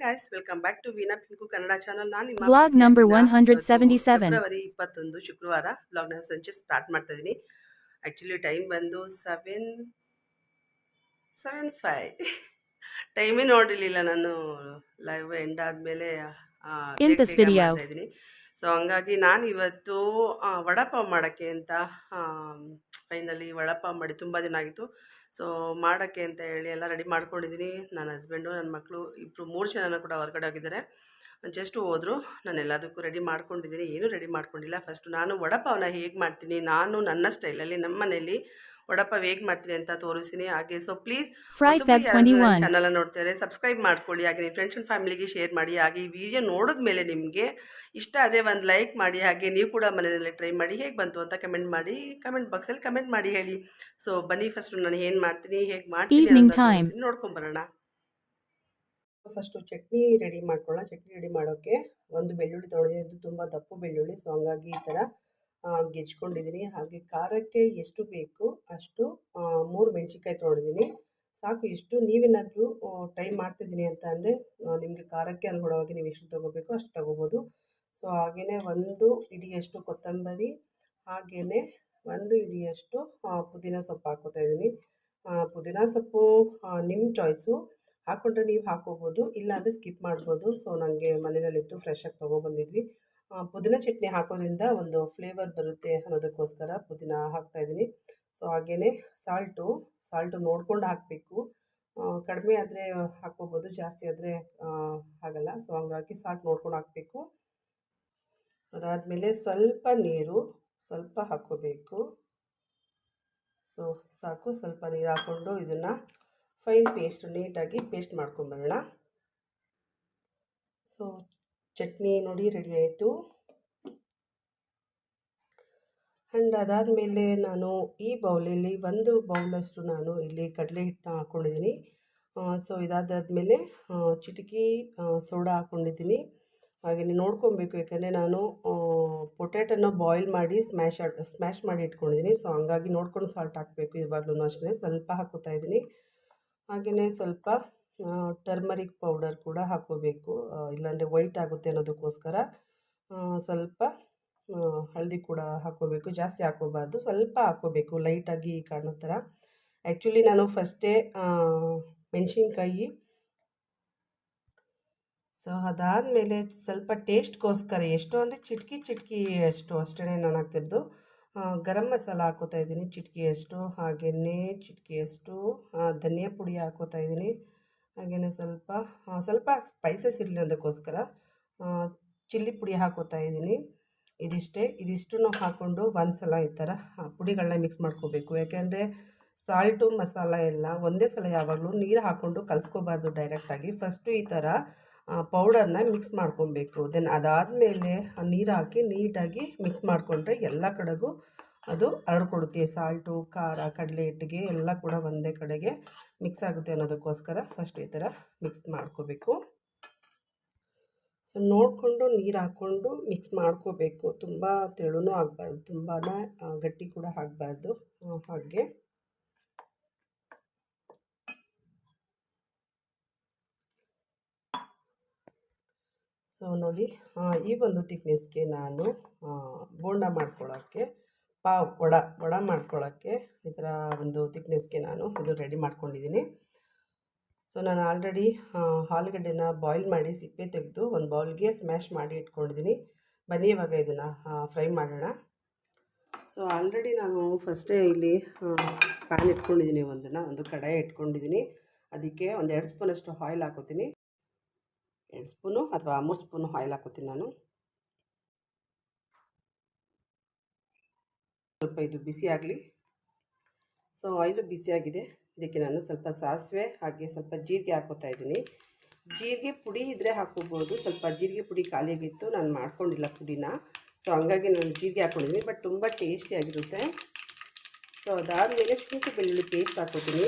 Guys welcome back to Veena Pinku Kannada channel ನಾನು ನಿಮ್ಮ number one hundred seventy 177. February ಇಪ್ಪತ್ತೊಂದು ಶುಕ್ರವಾರ ನ ಸಂಚೆ ಸ್ಟಾರ್ಟ್ ಮಾಡ್ತಾ ಇದ್ದೀನಿ ಆ್ಯಕ್ಚುಲಿ ಟೈಮ್ ಬಂದು ಸೆವೆನ್ ಸೆವೆನ್ ಫೈ ಟೈಮೇ ನೋಡಿರಲಿಲ್ಲ ನಾನು ಲೈವ್ ಎಂಡ್ ಆದಮೇಲೆ video. ಇದ್ದೀನಿ ಸೊ ಹಂಗಾಗಿ ನಾನು ಇವತ್ತು ವಡಪಾವ್ ಮಾಡೋಕ್ಕೆ ಅಂತ ಫೈನಲಿ ವಡಪಾವ್ ಮಾಡಿ ತುಂಬ ದಿನ ಆಗಿತ್ತು. ಸೊ ಮಾಡೋಕ್ಕೆ ಅಂತ ಹೇಳಿ ಎಲ್ಲ ರೆಡಿ ಮಾಡ್ಕೊಂಡಿದ್ದೀನಿ. ನನ್ನ ಹಸ್ಬೆಂಡು ನನ್ನ ಮಕ್ಕಳು ಇಬ್ಬರು ಮೂರು ಜನನ ಕೂಡ ಹೊರಗಡೆ ಹೋಗಿದ್ದಾರೆ. ಜಸ್ಟು ಹೋದರು. ನಾನು ಎಲ್ಲದಕ್ಕೂ ರೆಡಿ ಮಾಡ್ಕೊಂಡಿದ್ದೀನಿ. ಏನೂ ರೆಡಿ ಮಾಡ್ಕೊಂಡಿಲ್ಲ. ಫಸ್ಟು ನಾನು ವಡಪಾವನ್ನ ಹೇಗೆ ಮಾಡ್ತೀನಿ? ನಾನು ನನ್ನ ಸ್ಟೈಲಲ್ಲಿ ನಮ್ಮ ಮನೇಲಿ ವಡಪಾವ್ ಹೇಗೆ ಮಾಡ್ತೀನಿ ಅಂತ ತೋರಿಸ್ತೀನಿ ಹಾಗೆ. So please Fry Feb 21. Channel ನೋಡ್ತಾರೆ ಸಬ್ಸ್ಕ್ರೈಬ್ ಮಾಡ್ಕೊಳ್ಳಿ. ಹಾಗೆ ನಿಮ್ಮ ಫ್ರೆಂಡ್ಸ್ ಆ್ಯಂಡ್ ಫ್ಯಾಮಿಲಿಗೆ ಶೇರ್ ಮಾಡಿ. ಹಾಗೆ ಈ ವಿಡಿಯೋ ನೋಡಿದ್ಮೇಲೆ ನಿಮಗೆ ಇಷ್ಟ ಅದೇ ಒಂದು ಲೈಕ್ ಮಾಡಿ. ಹಾಗೆ ನೀವು ಕೂಡ ಮನೆಯಲ್ಲಿ ಟ್ರೈ ಮಾಡಿ. ಹೇಗೆ ಬಂತು ಅಂತ ಕಮೆಂಟ್ ಮಾಡಿ. ಕಮೆಂಟ್ ಬಾಕ್ಸಲ್ಲಿ ಕಮೆಂಟ್ ಮಾಡಿ ಹೇಳಿ. ಸೊ ಬನ್ನಿ ಫಸ್ಟ್ ನಾನು ಏನು ಮಾಡ್ತೀನಿ ಹೇಗೆ ಮಾಡ್ತೀನಿ. ನೋಡ್ಕೊಂಬರೋಣ ಫಸ್ಟು ಚಟ್ನಿ ರೆಡಿ ಮಾಡ್ಕೊಳ್ಳೋಣ. ಚಟ್ನಿ ರೆಡಿ ಮಾಡೋಕ್ಕೆ ಒಂದು ಬೆಳ್ಳುಳ್ಳಿ ತೊಳೆದಿದ್ದು ತುಂಬ ದಪ್ಪು ಬೆಳ್ಳುಳ್ಳಿ. ಸೊ ಹಂಗಾಗಿ ಈ ಥರ ಗೆಜ್ಕೊಂಡಿದ್ದೀನಿ ಹಾಗೆ ಖಾರಕ್ಕೆ ಎಷ್ಟು ಬೇಕು ಅಷ್ಟು ಮೂರು ಮೆಣಸಿನ್ಕಾಯಿ ತೊಗೊಂಡಿದ್ದೀನಿ ಸಾಕು, ಇಷ್ಟು ನೀವೇನಾದರೂ ಟೈಮ್ ಮಾಡ್ತಿದ್ದೀನಿ ಅಂತ ಅಂದರೆ ನಿಮಗೆ ಖಾರಕ್ಕೆ ಅನುಗುಣವಾಗಿ ನೀವು ಎಷ್ಟು ತೊಗೋಬೇಕು ಅಷ್ಟು ತೊಗೋಬೋದು. ಸೊ ಹಾಗೆಯೇ ಒಂದು ಇಡಿಯಷ್ಟು ಕೊತ್ತಂಬರಿ ಹಾಗೆಯೇ ಒಂದು ಇಡಿಯಷ್ಟು ಪುದೀನ ಸೊಪ್ಪು ಹಾಕೋತಾ ಇದ್ದೀನಿ ಪುದೀನ ಸೊಪ್ಪು ನಿಮ್ಮ ಚಾಯ್ಸು. ಹಾಕ್ಕೊಂಡ್ರೆ ನೀವು ಹಾಕೋಬೋದು ಇಲ್ಲಾಂದರೆ ಸ್ಕಿಪ್ ಮಾಡ್ಬೋದು. ಸೊ ನನಗೆ ಮನೆಯಲ್ಲಿತ್ತು ಫ್ರೆಶ್ ಆಗಿ ತೊಗೊಬಂದಿದ್ವಿ ಪುದೀನ ಚಟ್ನಿ ಹಾಕೋದ್ರಿಂದ ಒಂದು ಫ್ಲೇವರ್ ಬರುತ್ತೆ ಅನ್ನೋದಕ್ಕೋಸ್ಕರ ಪುದೀನ ಹಾಕ್ತಾಯಿದ್ದೀನಿ ಸೊ ಹಾಗೇ ಸಾಲ್ಟು ಸಾಲ್ಟು ನೋಡ್ಕೊಂಡು ಹಾಕಬೇಕು. ಕಡಿಮೆ ಆದರೆ ಹಾಕ್ಕೋಬೋದು, ಜಾಸ್ತಿ ಆದರೆ ಆಗಲ್ಲ ಸೊ ಹಂಗಾಗಿ ಸಾಲ್ಟ್ ನೋಡ್ಕೊಂಡು ಹಾಕಬೇಕು. ಅದಾದಮೇಲೆ ಸ್ವಲ್ಪ ನೀರು, ಸ್ವಲ್ಪ ಹಾಕ್ಕೋಬೇಕು. ಸೊ ಸಾಕು. ಸ್ವಲ್ಪ ನೀರು ಹಾಕ್ಕೊಂಡು ಇದನ್ನು ಫೈನ್ ಪೇಸ್ಟ್ ನೀಟಾಗಿ ಪೇಸ್ಟ್ ಮಾಡ್ಕೊಂಬರೋಣ ಸೊ ಚಟ್ನಿ ನೋಡಿ ರೆಡಿ ಆಯಿತು. ಆ್ಯಂಡ್ ಅದಾದಮೇಲೆ ನಾನು ಈ ಬೌಲಲ್ಲಿ ಒಂದು ಬೌಲಷ್ಟು ನಾನು ಇಲ್ಲಿ ಕಡಲೆ ಹಿಟ್ಟನ್ನ ಹಾಕ್ಕೊಂಡಿದ್ದೀನಿ ಸೊ ಇದಾದಾದಮೇಲೆ ಚಿಟಕಿ ಸೋಡಾ ಹಾಕ್ಕೊಂಡಿದ್ದೀನಿ ಹಾಗೆಯೇ ನೋಡ್ಕೊಬೇಕು, ಯಾಕಂದರೆ ನಾನು ಪೊಟ್ಯಾಟೊನ ಬಾಯ್ಲ್ ಮಾಡಿ ಸ್ಮ್ಯಾಶ್ ಸ್ಮ್ಯಾಶ್ ಮಾಡಿ ಇಟ್ಕೊಂಡಿದ್ದೀನಿ. ಸೊ ಹಂಗಾಗಿ ನೋಡ್ಕೊಂಡು ಸಾಲ್ಟ್ ಹಾಕಬೇಕು ಇವಾಗಲೂ ಅಷ್ಟೇ. ಸ್ವಲ್ಪ ಹಾಕೋತಾ ಇದ್ದೀನಿ. ಹಾಗೆಯೇ ಸ್ವಲ್ಪ ಟರ್ಮರಿಕ್ ಪೌಡರ್ ಕೂಡ ಹಾಕೋಬೇಕು. ಇಲ್ಲಾಂದರೆ ವೈಟ್ ಆಗುತ್ತೆ ಅನ್ನೋದಕ್ಕೋಸ್ಕರ ಸ್ವಲ್ಪ ಹಳದಿ ಕೂಡ ಹಾಕೋಬೇಕು. ಜಾಸ್ತಿ ಹಾಕೋಬಾರ್ದು. ಸ್ವಲ್ಪ ಹಾಕೋಬೇಕು. ಲೈಟಾಗಿ ಕಾಣೋ ಥರ. ಆ್ಯಕ್ಚುಲಿ ನಾನು ಫಸ್ಟೇ ಮೆಣಸಿನ್ಕಾಯಿ ಸೊ ಅದಾದಮೇಲೆ ಸ್ವಲ್ಪ ಟೇಸ್ಟ್ಗೋಸ್ಕರ ಎಷ್ಟು ಅಂದರೆ ಚಿಟಕಿ ಚಿಟಕಿ ಅಷ್ಟು ಅಷ್ಟೇ ನಾನು ಹಾಕ್ತಿದ್ದು ಗರಂ ಮಸಾಲ ಹಾಕೋತಾ ಇದ್ದೀನಿ ಚಿಟಕಿಯಷ್ಟು ಹಾಗೆಯೇ ಚಿಟಕಿಯಷ್ಟು ಧನಿಯಾ ಪುಡಿ ಹಾಕೋತಾ ಇದ್ದೀನಿ. ಹಾಗೆಯೇ ಸ್ವಲ್ಪ ಸ್ವಲ್ಪ ಸ್ಪೈಸಸ್ ಇರಲಿ ಅದಕ್ಕೋಸ್ಕರ ಚಿಲ್ಲಿ ಪುಡಿ ಹಾಕೋತಾ ಇದ್ದೀನಿ. ಇದಿಷ್ಟೇ, ಇದಿಷ್ಟನ್ನು ಹಾಕ್ಕೊಂಡು ಒಂದು ಸಲ ಈ ಥರ ಪುಡಿಗಳನ್ನ ಮಿಕ್ಸ್ ಮಾಡ್ಕೋಬೇಕು. ಯಾಕೆಂದರೆ ಸಾಲ್ಟು ಮಸಾಲ ಎಲ್ಲ ಒಂದೇ ಸಲ ಯಾವಾಗಲೂ ನೀರು ಹಾಕ್ಕೊಂಡು ಕಲಿಸ್ಕೋಬಾರ್ದು ಡೈರೆಕ್ಟಾಗಿ ಫಸ್ಟು ಈ ಥರ ಪೌಡರ್ನ ಮಿಕ್ಸ್ ಮಾಡ್ಕೊಬೇಕು. ದೆನ್ ಅದಾದಮೇಲೆ ನೀರು ಹಾಕಿ ನೀಟಾಗಿ ಮಿಕ್ಸ್ ಮಾಡಿಕೊಂಡ್ರೆ ಎಲ್ಲ ಕಡೆಗೂ ಅದು ಹರಡ್ಕೊಡುತ್ತೆ ಸಾಲ್ಟು, ಖಾರ, ಕಡಲೆ ಹಿಟ್ಟಿಗೆ ಎಲ್ಲ ಕೂಡ ಒಂದೇ ಕಡೆಗೆ ಮಿಕ್ಸ್ ಆಗುತ್ತೆ ಅನ್ನೋದಕ್ಕೋಸ್ಕರ ಫಸ್ಟ್ ಈ ಥರ ಮಿಕ್ಸ್ ಮಾಡ್ಕೋಬೇಕು. ಸೊ ನೋಡಿಕೊಂಡು ನೀರು ಹಾಕ್ಕೊಂಡು ಮಿಕ್ಸ್ ಮಾಡ್ಕೋಬೇಕು. ತುಂಬ ತೆಳುನೂ ಆಗಬಾರ್ದು. ತುಂಬಾ ಗಟ್ಟಿ ಕೂಡ ಆಗಬಾರ್ದು. ಹಾಗೆ. ಸೊ ನೋಡಿ ಈ ಒಂದು ತಿಕ್ನೆಸ್ಗೆ ನಾನು ಬೋಂಡ ಮಾಡ್ಕೊಳ್ಳೋಕ್ಕೆ ಪಾವ್ ವಡ ವಡ ಮಾಡ್ಕೊಳ್ಳೋಕ್ಕೆ ಈ ಥರ ಒಂದು ತಿಕ್ನೆಸ್ಗೆ ನಾನು ಇದು ರೆಡಿ ಮಾಡ್ಕೊಂಡಿದ್ದೀನಿ. ಸೊ ನಾನು ಆಲ್ರೆಡಿ ಆಲೂಗಡ್ಡೆನ ಬಾಯ್ಲ್ ಮಾಡಿ ಸಿಪ್ಪೆ ತೆಗೆದು ಒಂದು ಬೌಲ್ಗೆ ಸ್ಮ್ಯಾಶ್ ಮಾಡಿ ಇಟ್ಕೊಂಡಿದ್ದೀನಿ. ಬನ್ನಿ, ಇವಾಗ ಇದನ್ನು ಫ್ರೈ ಮಾಡೋಣ. ಸೊ ಆಲ್ರೆಡಿ ನಾನು ಫಸ್ಟೇ ಇಲ್ಲಿ ಪ್ಯಾನ್ ಇಟ್ಕೊಂಡಿದ್ದೀನಿ ಒಂದನ್ನು, ಒಂದು ಕಡಾಯಿ ಇಟ್ಕೊಂಡಿದ್ದೀನಿ. ಅದಕ್ಕೆ ಒಂದು ಎರಡು ಸ್ಪೂನಷ್ಟು ಆಯಿಲ್ ಹಾಕೋತೀನಿ. ಎರಡು ಸ್ಪೂನು ಅಥವಾ ಮೂರು ಸ್ಪೂನು ಆಯಿಲ್ ಹಾಕೋತೀನಿ ನಾನು. ಸ್ವಲ್ಪ ಇದು ಬಿಸಿ ಆಗಲಿ. ಸೊ ಆಯಿಲು ಬಿಸಿಯಾಗಿದೆ ಇದಕ್ಕೆ ನಾನು ಸ್ವಲ್ಪ ಸಾಸಿವೆ, ಹಾಗೆ ಸ್ವಲ್ಪ ಜೀರಿಗೆ ಹಾಕೋತಾ ಇದ್ದೀನಿ. ಜೀರಿಗೆ ಪುಡಿ ಇದ್ದರೆ ಹಾಕೋಬೋದು ಸ್ವಲ್ಪ ಜೀರಿಗೆ ಪುಡಿ ಖಾಲಿಯಾಗಿತ್ತು. ನಾನು ಮಾಡ್ಕೊಂಡಿಲ್ಲ ಪುಡಿನ. ಸೊ ಹಂಗಾಗಿ ನಾನು ಜೀರಿಗೆ ಹಾಕ್ಕೊಂಡಿದ್ದೀನಿ. ಬಟ್ ತುಂಬ ಟೇಸ್ಟಿಯಾಗಿರುತ್ತೆ ಸೊ ಅದಾದಮೇಲೆ ಶುಂಠಿ ಬೆಳ್ಳುಳ್ಳಿ ಪೇಸ್ಟ್ ಹಾಕೋತೀನಿ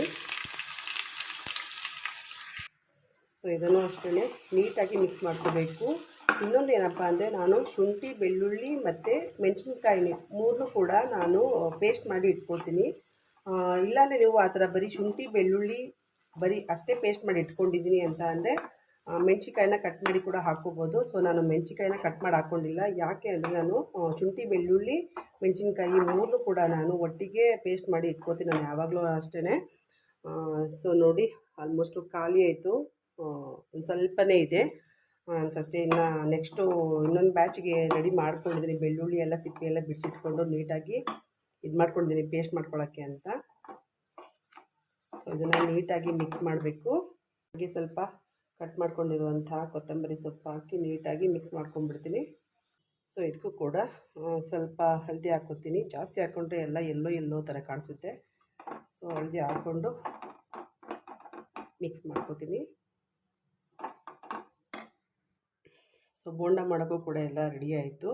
ಸೊ ಇದನ್ನು ಅಷ್ಟೇ ನೀಟಾಗಿ ಮಿಕ್ಸ್ ಮಾಡ್ಕೋಬೇಕು. ಇನ್ನೊಂದು ಏನಪ್ಪ ಅಂದರೆ ನಾನು ಶುಂಠಿ, ಬೆಳ್ಳುಳ್ಳಿ ಮತ್ತು ಮೆಣಸಿನ್ಕಾಯಿ ಮೂರನ್ನೂ ಕೂಡ ನಾನು ಪೇಸ್ಟ್ ಮಾಡಿ ಇಟ್ಕೊಳ್ತೀನಿ. ಇಲ್ಲಾಂದರೆ ನೀವು ಆ ಥರ ಬರೀ ಶುಂಠಿ, ಬೆಳ್ಳುಳ್ಳಿ ಬರೀ ಅಷ್ಟೇ ಪೇಸ್ಟ್ ಮಾಡಿ ಇಟ್ಕೊಂಡಿದ್ದೀನಿ ಅಂತ ಅಂದರೆ ಮೆಣಸಿಕಾಯಿನ ಕಟ್ ಮಾಡಿ ಕೂಡ ಹಾಕ್ಕೋಬೋದು. ಸೊ ನಾನು ಮೆಣಸಿಕಾಯಿನ ಕಟ್ ಮಾಡಿ ಹಾಕ್ಕೊಂಡಿಲ್ಲ ಯಾಕೆ ಅಂದರೆ ನಾನು ಶುಂಠಿ, ಬೆಳ್ಳುಳ್ಳಿ, ಮೆಣಸಿನ್ಕಾಯಿ ಮೂರನ್ನೂ ಕೂಡ ನಾನು ಒಟ್ಟಿಗೆ ಪೇಸ್ಟ್ ಮಾಡಿ ಇಟ್ಕೋತೀನಿ ನಾನು ಯಾವಾಗಲೂ ಅಷ್ಟೇ ಸೊ ನೋಡಿ ಆಲ್ಮೋಸ್ಟು ಖಾಲಿ ಆಯಿತು. ಒಂದು ಸ್ವಲ್ಪನೇ ಇದೆ. ಫಸ್ಟ್ ಇನ್ನು ನೆಕ್ಸ್ಟು ಇನ್ನೊಂದು ಬ್ಯಾಚಿಗೆ ರೆಡಿ ಮಾಡ್ಕೊಂಡಿದ್ದೀನಿ ಬೆಳ್ಳುಳ್ಳಿ ಎಲ್ಲ ಸಿಪ್ಪೆ ಎಲ್ಲ ಬಿಡಿಸಿಟ್ಕೊಂಡು ನೀಟಾಗಿ ಇದು ಮಾಡ್ಕೊಂಡಿದ್ದೀನಿ ಪೇಸ್ಟ್ ಮಾಡ್ಕೊಳ್ಳೋಕ್ಕೆ ಅಂತ. ಸೊ ಇದನ್ನು ನೀಟಾಗಿ ಮಿಕ್ಸ್ ಮಾಡಬೇಕು. ಹಾಗೆ ಸ್ವಲ್ಪ ಕಟ್ ಮಾಡ್ಕೊಂಡಿರುವಂಥ ಕೊತ್ತಂಬರಿ ಸೊಪ್ಪು ಹಾಕಿ ನೀಟಾಗಿ ಮಿಕ್ಸ್ ಮಾಡ್ಕೊಂಡ್ಬಿಡ್ತೀನಿ. ಸೊ ಇದಕ್ಕೂ ಕೂಡ ಸ್ವಲ್ಪ ಹಳದಿ ಹಾಕ್ಕೊತೀನಿ ಜಾಸ್ತಿ ಹಾಕ್ಕೊಂಡ್ರೆ ಎಲ್ಲ ಎಲ್ಲೋ ಎಲ್ಲೋ ಥರ ಕಾಣಿಸುತ್ತೆ. ಸೊ ಹಳದಿ ಹಾಕ್ಕೊಂಡು ಮಿಕ್ಸ್ ಮಾಡ್ಕೊತೀನಿ. ಸೊ ಬೋಂಡ ಮಾಡೋಕ್ಕೂ ಕೂಡ ಎಲ್ಲ ರೆಡಿ ಆಯಿತು.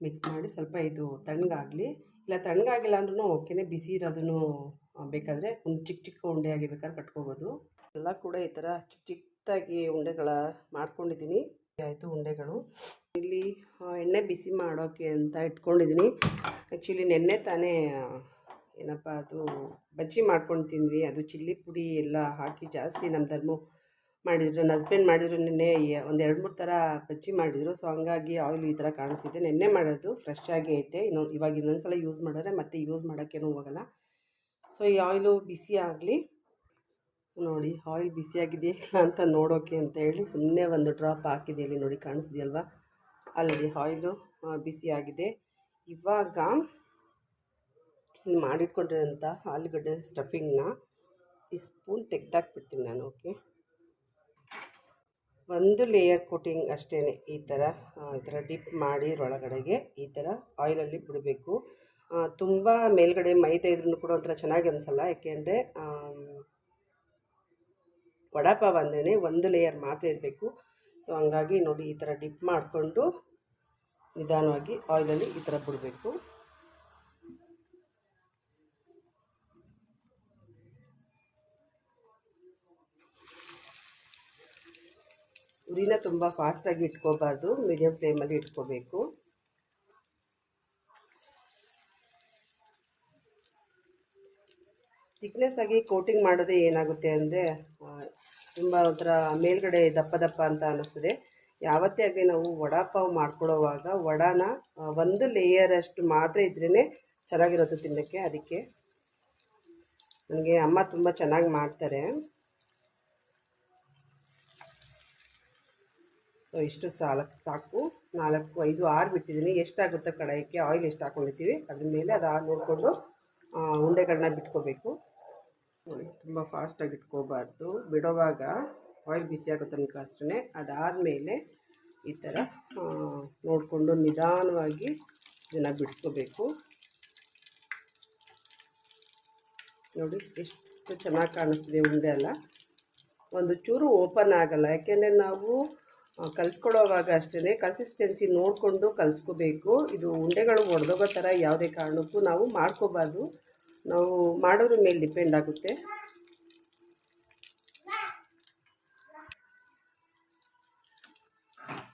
ಮಿಕ್ಸ್ ಮಾಡಿ ಸ್ವಲ್ಪ ಇದು ತಣ್ಣಗಾಗಲಿ. ಇಲ್ಲ ತಣ್ಣಗಾಗಿಲ್ಲ ಅಂದ್ರೂ ಓಕೆನೇ ಬಿಸಿ ಇರೋದನ್ನು ಬೇಕಾದರೆ ಒಂದು ಚಿಕ್ಕ ಚಿಕ್ಕ ಉಂಡೆ ಆಗಿ ಬೇಕಾದ್ರೆ ಕಟ್ಕೋಬೋದು. ಎಲ್ಲ ಕೂಡ ಈ ಥರ ಚಿಕ್ಕ ಚಿಕ್ಕದಾಗಿ ಉಂಡೆಗಳ ಮಾಡ್ಕೊಂಡಿದ್ದೀನಿ. ಆಯಿತು ಉಂಡೆಗಳು. ಇಲ್ಲಿ ಎಣ್ಣೆ ಬಿಸಿ ಮಾಡೋಕ್ಕೆ ಅಂತ ಇಟ್ಕೊಂಡಿದ್ದೀನಿ. ಆ್ಯಕ್ಚುಲಿ ನೆನ್ನೆ ತಾನೇ ಏನಪ್ಪ ಅದು ಬಜ್ಜಿ ಮಾಡ್ಕೊಂಡು ತಿಂದ್ವಿ. ಅದು ಚಿಲ್ಲಿ ಪುಡಿ ಎಲ್ಲ ಹಾಕಿ ಜಾಸ್ತಿ ನಮ್ಮ ಧರ್ಮ ಮಾಡಿದ್ರು, ನನ್ನ ಹಸ್ಬೆಂಡ್ ಮಾಡಿದರು, ನಿನ್ನೆ ಒಂದು ಎರಡು ಮೂರು ಥರ ಬಜ್ಜಿ ಮಾಡಿದರು. ಸೊ ಹಂಗಾಗಿ ಆಯಿಲ್ ಈ ಥರ ಕಾಣಿಸ್ತಿದೆ. ನೆನ್ನೆ ಮಾಡೋದು ಫ್ರೆಶ್ ಆಗಿ ಐತೆ. ಇನ್ನೊಂದು ಇವಾಗ ಇನ್ನೊಂದು ಸಲ ಯೂಸ್ ಮಾಡಿದ್ರೆ ಮತ್ತೆ ಯೂಸ್ ಮಾಡೋಕ್ಕೇನು ಹೋಗಲ್ಲ. ಸೊ ಈ ಆಯಿಲು ಬಿಸಿ ಆಗಲಿ, ನೋಡಿ ಆಯಿಲ್ ಬಿಸಿಯಾಗಿದೆಯಾ ಇಲ್ಲ ಅಂತ ನೋಡೋಕೆ ಅಂತ ಹೇಳಿ ಸುಮ್ಮನೆ ಒಂದು ಡ್ರಾಪ್ ಹಾಕಿದೆ. ಇಲ್ಲಿ ನೋಡಿ ಕಾಣಿಸಿದೆಯಲ್ವ ಅಲ್ಲಿ ಆಯಿಲು ಬಿಸಿ ಆಗಿದೆ. ಇವಾಗ ಮಾಡಿಟ್ಕೊಂಡಿರೋಂಥ ಆಲೂಗಡ್ಡೆ ಸ್ಟಫಿಂಗ್ನ ಈ ಸ್ಪೂನ್ ತೆಗ್ದಾಕ್ಬಿಡ್ತೀನಿ ನಾನು ಓಕೆ ಒಂದು ಲೇಯರ್ ಕೋಟಿಂಗ್ ಅಷ್ಟೇ ಈ ಥರ ಈ ಥರ ಡಿಪ್ ಮಾಡಿ ಒಳಗಡೆಗೆ ಈ ಥರ ಆಯಿಲಲ್ಲಿ ಬಿಡಬೇಕು. ತುಂಬ ಮೇಲ್ಗಡೆ ಮೈದಾ ಇದ್ರೂ ಕೂಡ ಒಂಥರ ಚೆನ್ನಾಗಿ ಅನಿಸಲ್ಲ ಯಾಕೆಂದರೆ ವಡಾಪಾವ್ ಅಂದ್ರೇ ಒಂದು ಲೇಯರ್ ಮಾತ್ರ ಇರಬೇಕು. ಸೊ ಹಂಗಾಗಿ ನೋಡಿ ಈ ಥರ ಡಿಪ್ ಮಾಡಿಕೊಂಡು ನಿಧಾನವಾಗಿ ಆಯಿಲಲ್ಲಿ ಈ ಥರ ಬಿಡಬೇಕು. ಉರಿನ ತುಂಬ ಫಾಸ್ಟಾಗಿ ಇಟ್ಕೋಬಾರ್ದು ಮೀಡಿಯಮ್ ಫ್ಲೇಮಲ್ಲಿ ಇಟ್ಕೋಬೇಕು. ಥಿಕ್ನೆಸ್ ಆಗಿ ಕೋಟಿಂಗ್ ಮಾಡೋದೇ ಏನಾಗುತ್ತೆ ಅಂದರೆ ತುಂಬ ಒಂಥರ ಮೇಲ್ಗಡೆ ದಪ್ಪ ದಪ್ಪ ಅಂತ ಅನ್ನಿಸ್ತದೆ ಯಾವತ್ತೇ ಆಗಲಿ ನಾವು ವಡಾಪಾವ್ ಮಾಡ್ಕೊಳ್ಳೋವಾಗ ವಡಾನ ಒಂದು ಒಂದು ಲೇಯರಷ್ಟು ಮಾತ್ರ ಇದ್ರೇ ಚೆನ್ನಾಗಿರುತ್ತೆ ತಿನ್ನೋಕ್ಕೆ. ಅದಕ್ಕೆ ನನಗೆ ಅಮ್ಮ ತುಂಬ ಚೆನ್ನಾಗಿ ಮಾಡ್ತಾರೆ. ಸೊ ಇಷ್ಟು ಸಾಲಕ್ಕೆ ಸಾಕು. ನಾಲ್ಕು, ಐದು, ಆರು ಬಿಟ್ಟಿದ್ದೀನಿ. ಎಷ್ಟಾಗುತ್ತೆ ಕಡಾಯಕ್ಕೆ ಆಯಿಲ್ ಎಷ್ಟು ಹಾಕ್ಕೊಂಡಿರ್ತೀವಿ ಅದ್ರ ಮೇಲೆ ಅದು ನೋಡಿಕೊಂಡು ಉಂಡೆಗಳನ್ನ ಬಿಟ್ಕೋಬೇಕು. ನೋಡಿ, ತುಂಬ ಫಾಸ್ಟಾಗಿ ಇಟ್ಕೋಬಾರ್ದು ಬಿಡೋವಾಗ ಆಯಿಲ್ ಬಿಸಿ ಆಗುತ್ತೆ ತನಕ ಅಷ್ಟೇ ಅದಾದಮೇಲೆ ಈ ಥರ ನೋಡಿಕೊಂಡು ನಿಧಾನವಾಗಿ ಇದನ್ನು ಬಿಡ್ಕೋಬೇಕು ನೋಡಿ, ಎಷ್ಟು ಚೆನ್ನಾಗಿ ಕಾಣಿಸ್ತಿದೆ ಉಂಡೆ ಅಲ್ಲ ಒಂದು ಚೂರು ಓಪನ್ ಆಗಲ್ಲ. ಯಾಕೆಂದರೆ ನಾವು ಕಲಿಸ್ಕೊಳ್ಳೋವಾಗ ಅಷ್ಟೇ ಕನ್ಸಿಸ್ಟೆನ್ಸಿ ನೋಡಿಕೊಂಡು ಕಲಿಸ್ಕೋಬೇಕು. ಇದು ಉಂಡೆಗಳು ಒಡೆದೋಗೋ ಥರ ಯಾವುದೇ ಕಾರಣಕ್ಕೂ ನಾವು ಮಾಡ್ಕೋಬಾರ್ದು. ನಾವು ಮಾಡೋದ್ರ ಮೇಲೆ ಡಿಪೆಂಡ್ ಆಗುತ್ತೆ.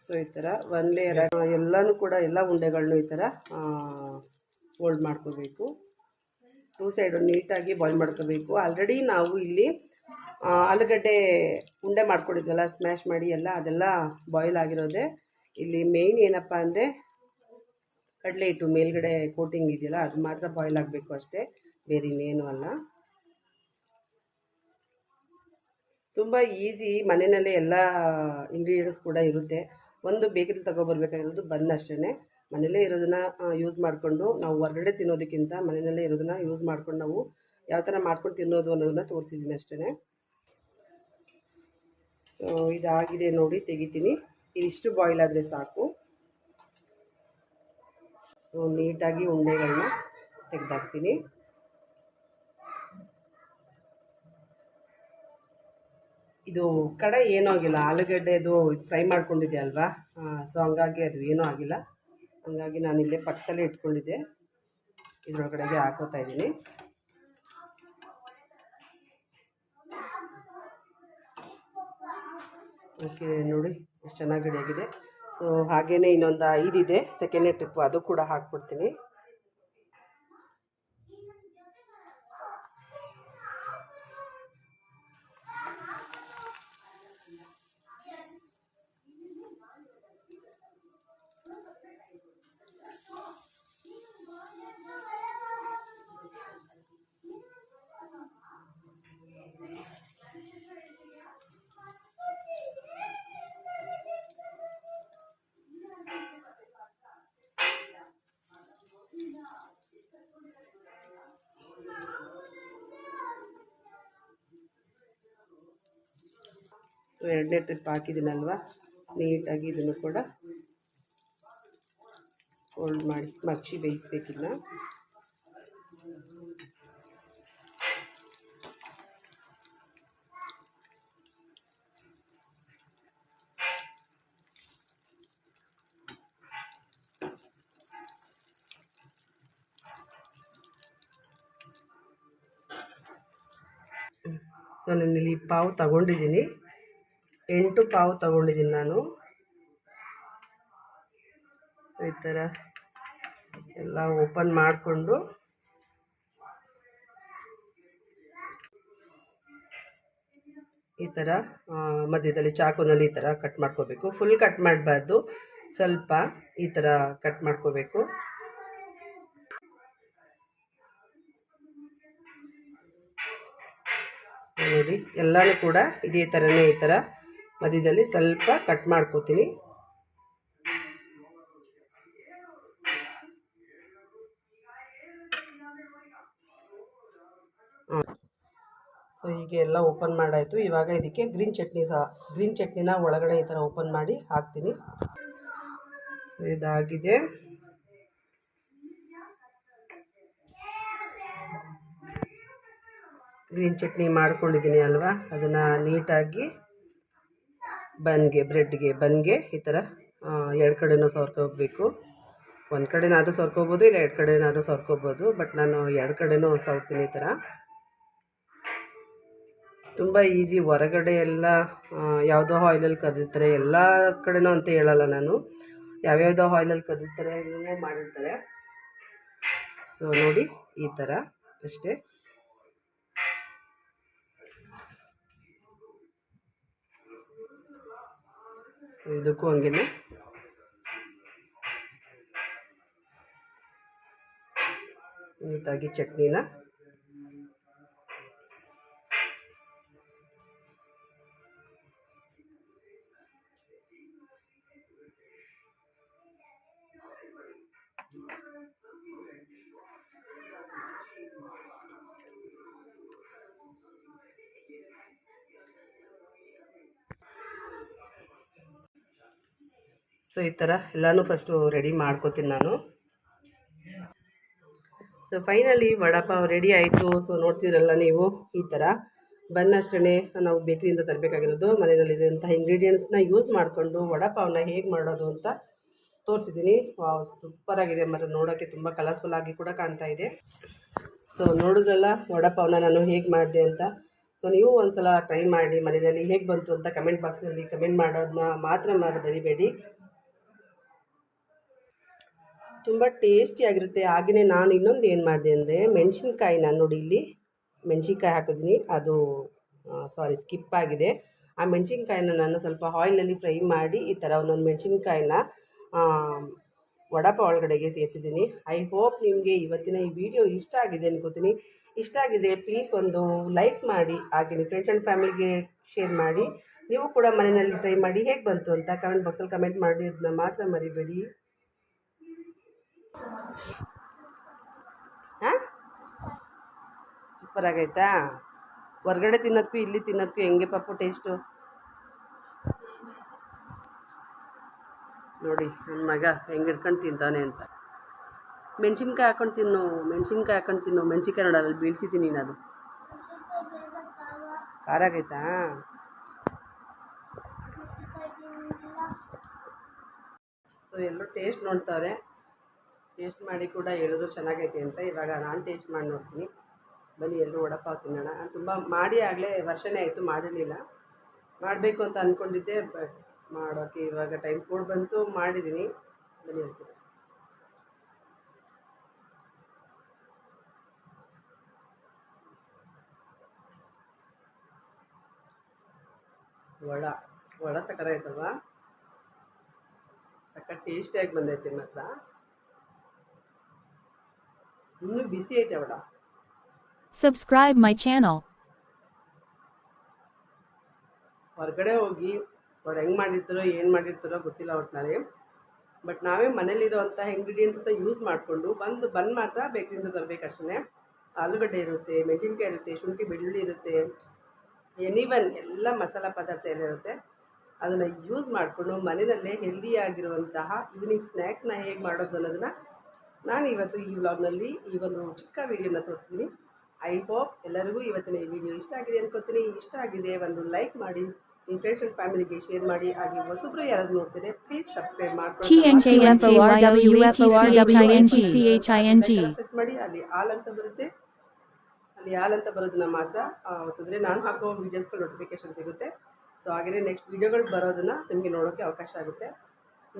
ಸೊ ಈ ಥರ ಒನ್ ಲೇಯರ್ ಎಲ್ಲನೂ ಕೂಡ ಎಲ್ಲ ಉಂಡೆಗಳನ್ನೂ ಈ ಥರ ಹೋಲ್ಡ್ ಮಾಡ್ಕೋಬೇಕು. ಟೂ ಸೈಡು ನೀಟಾಗಿ ಬಾಯ್ಲ್ ಮಾಡ್ಕೋಬೇಕು. ಆಲ್ರೆಡಿ ನಾವು ಇಲ್ಲಿ ಆಲೂಗಡ್ಡೆ ಉಂಡೆ ಮಾಡ್ಕೊಂಡಿದ್ವಲ್ಲ ಸ್ಮ್ಯಾಶ್ ಮಾಡಿ ಎಲ್ಲ, ಅದೆಲ್ಲ ಬಾಯ್ಲ್ ಆಗಿರೋದೆ. ಇಲ್ಲಿ ಮೇಯ್ನ್ ಏನಪ್ಪ ಅಂದರೆ ಕಡಲೆ ಇಟ್ಟು ಮೇಲ್ಗಡೆ ಕೋಟಿಂಗ್ ಇದೆಯಲ್ಲ, ಅದು ಮಾತ್ರ ಬಾಯ್ಲ್ ಆಗಬೇಕು ಅಷ್ಟೇ, ಬೇರೆ ಇನ್ನೇನು ಅಲ್ಲ. ತುಂಬ ಈಸಿ ಮನೆಯಲ್ಲೇ ಎಲ್ಲ ಇಂಗ್ರೀಡಿಯೆಂಟ್ಸ್ ಕೂಡ ಇರುತ್ತೆ. ಒಂದು ಬೇಕರಿ ತಗೊಬರ್ಬೇಕಾಗಿರೋದು ಬನ್ ಅಷ್ಟೇ ಮನೆಯಲ್ಲೇ ಇರೋದನ್ನ ಯೂಸ್ ಮಾಡಿಕೊಂಡು ನಾವು ಹೊರಗಡೆ ತಿನ್ನೋದಕ್ಕಿಂತ ಮನೆಯಲ್ಲೇ ಇರೋದನ್ನ ಯೂಸ್ ಮಾಡ್ಕೊಂಡು ನಾವು ಯಾವ ಥರ ಮಾಡ್ಕೊಂಡು ತಿನ್ನೋದು ಅನ್ನೋದನ್ನ ತೋರಿಸಿದ್ದೀನಿ ಅಷ್ಟೇ ಸೊ ಇದಾಗಿದೆ ನೋಡಿ, ತೆಗಿತೀನಿ. ಇದಿಷ್ಟು ಬಾಯ್ಲ್ ಆದರೆ ಸಾಕು. ಸೊ ನೀಟಾಗಿ ಉಂಡೆಗಳನ್ನ ತೆಗೆದಾಕ್ತೀನಿ. ಇದು ಕಡೆ ಏನೂ ಆಗಿಲ್ಲ. ಆಲೂಗಡ್ಡೆದು ಫ್ರೈ ಮಾಡ್ಕೊಂಡಿದ್ದೆ ಅಲ್ವಾ? ಸೊ ಹಂಗಾಗಿ ಅದು ಏನೂ ಆಗಿಲ್ಲ. ಹಂಗಾಗಿ ನಾನು ಇಲ್ಲೇ ಪಕ್ಕದಲ್ಲೇ ಇಟ್ಕೊಂಡಿದ್ದೆ. ಇದರೊಳಗಡೆಗೆ ಹಾಕೋತಾ ಇದ್ದೀನಿ. ಓಕೆ ನೋಡಿ ಎಷ್ಟು ಚೆನ್ನಾಗಿ ರೆಡಿಯಾಗಿದೆ ಸೊ ಹಾಗೆಯೇ ಇನ್ನೊಂದು ಐದಿದೆ ಸೆಕೆಂಡ್ ಟ್ರಿಪ್ಪು ಅದು ಕೂಡ ಹಾಕ್ಬಿಡ್ತೀನಿ. ಎರಡನೇ ಟ್ರಿಪ್ ಹಾಕಿದ್ದೀನಲ್ವ? ನೀಟಾಗಿ ಇದನ್ನು ಕೂಡ ಫೋಲ್ಡ್ ಮಾಡಿ ಮಗ್ಚಿ ಬೇಯಿಸ್ಬೇಕಿಲ್ಲ ಇಲ್ಲಿ ಪಾವು ತಗೊಂಡಿದ್ದೀನಿ. ಎಂಟು ಪಾವು ತಗೊಂಡಿದ್ದೀನಿ ನಾನು. ಈ ಥರ ಎಲ್ಲ ಓಪನ್ ಮಾಡಿಕೊಂಡು. ಈ ಥರ ಮಧ್ಯದಲ್ಲಿ ಚಾಕುನಲ್ಲಿ ಈ ಥರ ಕಟ್ ಮಾಡ್ಕೋಬೇಕು. ಫುಲ್ ಕಟ್ ಮಾಡಬಾರ್ದು. ಸ್ವಲ್ಪ ಈ ಥರ ಕಟ್ ಮಾಡ್ಕೋಬೇಕು. ನೋಡಿ, ಎಲ್ಲನೂ ಕೂಡ ಇದೇ ಥರನೇ ಈ ಥರ ಮಧ್ಯದಲ್ಲಿ ಸ್ವಲ್ಪ ಕಟ್ ಮಾಡ್ಕೋತೀನಿ. ಸೊ ಹೀಗೆ ಎಲ್ಲ ಓಪನ್ ಮಾಡಾಯಿತು. ಇವಾಗ ಇದಕ್ಕೆ ಗ್ರೀನ್ ಚಟ್ನಿ ಸಹ ಗ್ರೀನ್ ಚಟ್ನಿನ ಒಳಗಡೆ ಈ ಥರ ಓಪನ್ ಮಾಡಿ ಹಾಕ್ತೀನಿ. ಸೊ ಇದಾಗಿದೆ. ಗ್ರೀನ್ ಚಟ್ನಿ ಮಾಡ್ಕೊಂಡಿದ್ದೀನಿ ಅಲ್ವಾ? ಅದನ್ನು ನೀಟಾಗಿ ಬನ್ಗೆ, ಬ್ರೆಡ್ಗೆ, ಬನ್ಗೆ, ಈ ಥರ ಎರಡು ಕಡೆನೂ ಸವರ್ಕೋಬೇಕು ಒಂದು ಕಡೆನಾದರೂ ಸವರ್ಕೋಬೋದು, ಇಲ್ಲ ಎರಡು ಕಡೆನಾದರೂ ಸವರ್ಕೋಬೋದು, ಬಟ್ ನಾನು ಎರಡು ಕಡೆನೂ ಸವರ್ತೀನಿ ಈ ಥರ. ತುಂಬ ಈಸಿ ಹೊರಗಡೆ ಎಲ್ಲ ಯಾವುದೋ ಆಯಿಲಲ್ಲಿ ಕರಿತಾರೆ ಎಲ್ಲ ಕಡೆನೂ ಅಂತ ಹೇಳಲ್ಲ ನಾನು. ಯಾವ್ಯಾವುದೋ ಆಯಿಲಲ್ಲಿ ಕರಿತಾರೆ ಏನೇನೋ ಮಾಡಿರ್ತಾರೆ. ಸೊ ನೋಡಿ, ಈ ಥರ ಅಷ್ಟೇ. ಇದಕ್ಕೂ ಹಂಗೇನೆ. ನೀಟಾಗಿ ಚಟ್ನಿನ ಸೊ, ಈ ಥರ ಎಲ್ಲನೂ ಫಸ್ಟು ರೆಡಿ ಮಾಡ್ಕೋತೀನಿ ನಾನು. ಸೊ ಫೈನಲಿ ವಡಾಪಾವ್ ರೆಡಿ ಆಯಿತು. ಸೊ ನೋಡ್ತೀರಲ್ಲ ನೀವು, ಈ ಥರ ಬನ್ ಅಷ್ಟೇ ನಾವು ಬೇಕರಿಯಿಂದ ತರಬೇಕಾಗಿರೋದು. ಮನೆಯಲ್ಲಿರುವಂಥ ಇಂಗ್ರೀಡಿಯೆಂಟ್ಸ್ನ ಯೂಸ್ ಮಾಡಿಕೊಂಡು ವಡಾಪಾವ್ನ ಹೇಗೆ ಮಾಡೋದು ಅಂತ ತೋರಿಸಿದ್ದೀನಿ. ವಾವ್ ಸೂಪರಾಗಿದೆ ಮತ್ತು ನೋಡೋಕ್ಕೆ ತುಂಬ ಕಲರ್ಫುಲ್ ಆಗಿ ಕೂಡ ಕಾಣ್ತಾ ಇದೆ. ಸೊ ನೋಡಿದ್ರಲ್ಲ ವಡಾಪಾವ್ನ ನಾನು ಹೇಗೆ ಮಾಡಿದೆ ಅಂತ. ಸೊ ನೀವು ಒಂದು ಸಲ ಟ್ರೈ ಮಾಡಿ ಮನೆಯಲ್ಲಿ ಹೇಗೆ ಬಂತು ಅಂತ ಕಮೆಂಟ್ ಬಾಕ್ಸಲ್ಲಿ ಕಮೆಂಟ್ ಮಾಡೋದನ್ನ ಮಾತ್ರ ಮಾಡಿ ಬರಿಬೇಡಿ ತುಂಬ ಟೇಸ್ಟಿಯಾಗಿರುತ್ತೆ ಹಾಗೆಯೇ ನಾನು ಇನ್ನೊಂದು ಏನು ಮಾಡಿದೆ ಅಂದರೆ, ಮೆಣಸಿನ್ಕಾಯಿನ ನೋಡಿ ಇಲ್ಲಿ. ಮೆಣಸಿನ್ಕಾಯಿ ಹಾಕಿದ್ದೀನಿ. ಅದು ಸಾರಿ ಸ್ಕಿಪ್ ಆಗಿದೆ. ಆ ಮೆಣಸಿನ್ಕಾಯಿನ ನಾನು ಸ್ವಲ್ಪ ಆಯಿಲಲ್ಲಿ ಫ್ರೈ ಮಾಡಿ, ಈ ಥರ ಒಂದೊಂದು ಮೆಣಸಿನ್ಕಾಯಿನ ವಡಪ ಒಳಗಡೆಗೆ ಸೇರಿಸಿದ್ದೀನಿ. ಐ ಹೋಪ್ ನಿಮಗೆ ಇವತ್ತಿನ ಈ ವಿಡಿಯೋ ಇಷ್ಟ ಆಗಿದೆ ಅನ್ಕೋತೀನಿ. ಇಷ್ಟ ಆಗಿದೆ ಪ್ಲೀಸ್ ಒಂದು ಲೈಕ್ ಮಾಡಿ ಹಾಗೆ ನಿಮ್ಮ ಫ್ರೆಂಡ್ಸ್ ಆ್ಯಂಡ್ ಫ್ಯಾಮಿಲಿಗೆ ಶೇರ್ ಮಾಡಿ. ನೀವು ಕೂಡ ಮನೆಯಲ್ಲಿ ಟ್ರೈ ಮಾಡಿ, ಹೇಗೆ ಬಂತು ಅಂತ ಕಮೆಂಟ್ ಬಾಕ್ಸಲ್ಲಿ ಕಮೆಂಟ್ ಮಾಡಿ ಅದನ್ನ ಮಾತ್ರ ಮರಿಬೇಡಿ. ಹಾಂ? ಸೂಪರ್ ಆಗೈತಾ? ಹೊರ್ಗಡೆ ತಿನ್ನೋದಕ್ಕೂ ಇಲ್ಲಿ ತಿನ್ನೋದಕ್ಕೂ ಹೆಂಗೆ ಪಾಪು ಟೇಸ್ಟು ನೋಡಿ ನನ್ನ ಮಗ ಹೆಂಗೆ ಇಟ್ಕೊಂಡು ತಿಂತಾನೆ ಅಂತ. ಮೆಣಸಿನ್ಕಾಯಿ ಹಾಕೊಂಡು ತಿನ್ನು, ಮೆಣಸಿನ್ಕಾಯಿ ಹಾಕೊಂಡು ತಿನ್ನು. ಮೆಣಸಿನ್ಕಾಯಿ ನೋಡಲ್ಲ ಬೀಳ್ಸಿದ್ದೀನಿ ನೀನು ಖಾರ ಆಗೈತಾ? ಸೊ ಎಲ್ಲರೂ ಟೇಸ್ಟ್ ನೋಡ್ತಾರೆ. ಟೇಸ್ಟ್ ಮಾಡಿ ಕೂಡ ಹೇಳಿದ್ರು ಚೆನ್ನಾಗೈತೆ ಅಂತ. ಇವಾಗ ನಾನು ಟೇಸ್ಟ್ ಮಾಡಿ ನೋಡ್ತೀನಿ. ಬನ್ನಿ ಎಲ್ಲರೂ ವಡಪಾವ್ ತಿನ್ನೋಣ. ನಾನು ತುಂಬ ಮಾಡಿ ಆಗಲೇ ವರ್ಷನೇ ಆಯಿತು, ಮಾಡಿರಲಿಲ್ಲ. ಮಾಡಬೇಕು ಅಂತ ಅಂದ್ಕೊಂಡಿದ್ದೆ ಬಟ್ ಮಾಡೋಕ್ಕೆ ಇವಾಗ ಟೈಮ್ ಕೂಡ ಬಂತು ಮಾಡಿದ್ದೀನಿ ಬನ್ನಿ, ಹೇಳ್ತೀನಿ. ವಡ. ವಡ ಆಯ್ತಲ್ವಾ? ಸಕ್ಕ ಟೇಸ್ಟಿಯಾಗಿ ಬಂದೈತೆ ಮಾತ್ರ ಇನ್ನೂ ಬಿಸಿ ಐತೆ ಅವಳ. Subscribe my channel. ಹೊರಗಡೆ ಹೋಗಿ ಅವ್ರು ಹೆಂಗೆ ಮಾಡಿರ್ತಾರೋ ಏನು ಮಾಡಿರ್ತಾರೋ ಗೊತ್ತಿಲ್ಲ ಒಟ್ಟಿನಲ್ಲಿ ಬಟ್ ನಾವೇ ಮನೇಲಿರೋವಂಥ ಇಂಗ್ರೀಡಿಯೆಂಟ್ಸ್ನ ಯೂಸ್ ಮಾಡಿಕೊಂಡು ಬಂದು ಬಂದು ಮಾತ್ರ ಬೇಕರಿಂದ ತರಬೇಕಷ್ಟೇ ಆಲೂಗಡ್ಡೆ ಇರುತ್ತೆ ಮೆಣಸಿನ್ಕಾಯಿ ಇರುತ್ತೆ ಶುಂಠಿ ಬೆಳ್ಳುಳ್ಳಿ ಇರುತ್ತೆ. ಎನಿವನ್ ಎಲ್ಲ ಮಸಾಲ ಪದಾರ್ಥ ಏನಿರುತ್ತೆ ಅದನ್ನು ಯೂಸ್ ಮಾಡಿಕೊಂಡು ಮನೆಯಲ್ಲೇ ಹೆಲ್ದಿಯಾಗಿರುವಂತಹ ಈವ್ನಿಂಗ್ ಸ್ನ್ಯಾಕ್ಸ್ನ ಹೇಗೆ ಮಾಡೋದು ಅನ್ನೋದನ್ನು ನಾನು ಇವತ್ತು ಈ ವ್ಲಾಗ್ನಲ್ಲಿ ಈ ಒಂದು ಚಿಕ್ಕ ವಿಡಿಯೋನ ತೋರಿಸ್ತೀನಿ. ಐ ಹೋಪ್ ಎಲ್ಲರಿಗೂ ಇವತ್ತಿನ ಈ ವಿಡಿಯೋ ಇಷ್ಟ ಆಗಿದೆ ಅನ್ಕೋತೀನಿ. ಇಷ್ಟ ಆಗಿದೆ ಒಂದು ಲೈಕ್ ಮಾಡಿ ನಿಮ್ಮ ಫ್ರೆಂಡ್ಸ್ ಆ್ಯಂಡ್ ಫ್ಯಾಮಿಲಿಗೆ ಶೇರ್ ಮಾಡಿ ಹಾಗೆ ಹೊಸಬ್ರು ಯಾರಾದ್ರು ನೋಡ್ತಾರೆ ಪ್ಲೀಸ್ ಸಬ್ಸ್ಕ್ರೈಬ್ ಮಾಡ್ಕೊಂಡು ಪ್ರೆಸ್ ಮಾಡಿ ಅಲ್ಲಿ ಆಲ್ ಅಂತ ಬರುತ್ತೆ. ಅಲ್ಲಿ ಆಲ್ ಅಂತ ಬರೋದನ್ನ ಮಾತ್ರ ಆ, ಒತ್ತಿದ್ರೆ ನಾನು ಹಾಕೋ ವೀಡಿಯೋಸ್ಗಳು ನೋಟಿಫಿಕೇಶನ್ ಸಿಗುತ್ತೆ. ಸೊ ಹಾಗೆಯೇ ನೆಕ್ಸ್ಟ್ ವಿಡಿಯೋಗಳು ಬರೋದನ್ನು ನಿಮಗೆ ನೋಡೋಕೆ ಅವಕಾಶ ಆಗುತ್ತೆ.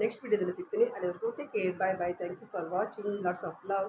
ನೆಕ್ಸ್ಟ್ ವಿಡಿಯೋದಲ್ಲಿ ಸಿಗ್ತೀನಿ. ಅಲ್ಲಿವರೆಗೂ take care bye bye thank you for watching lots of love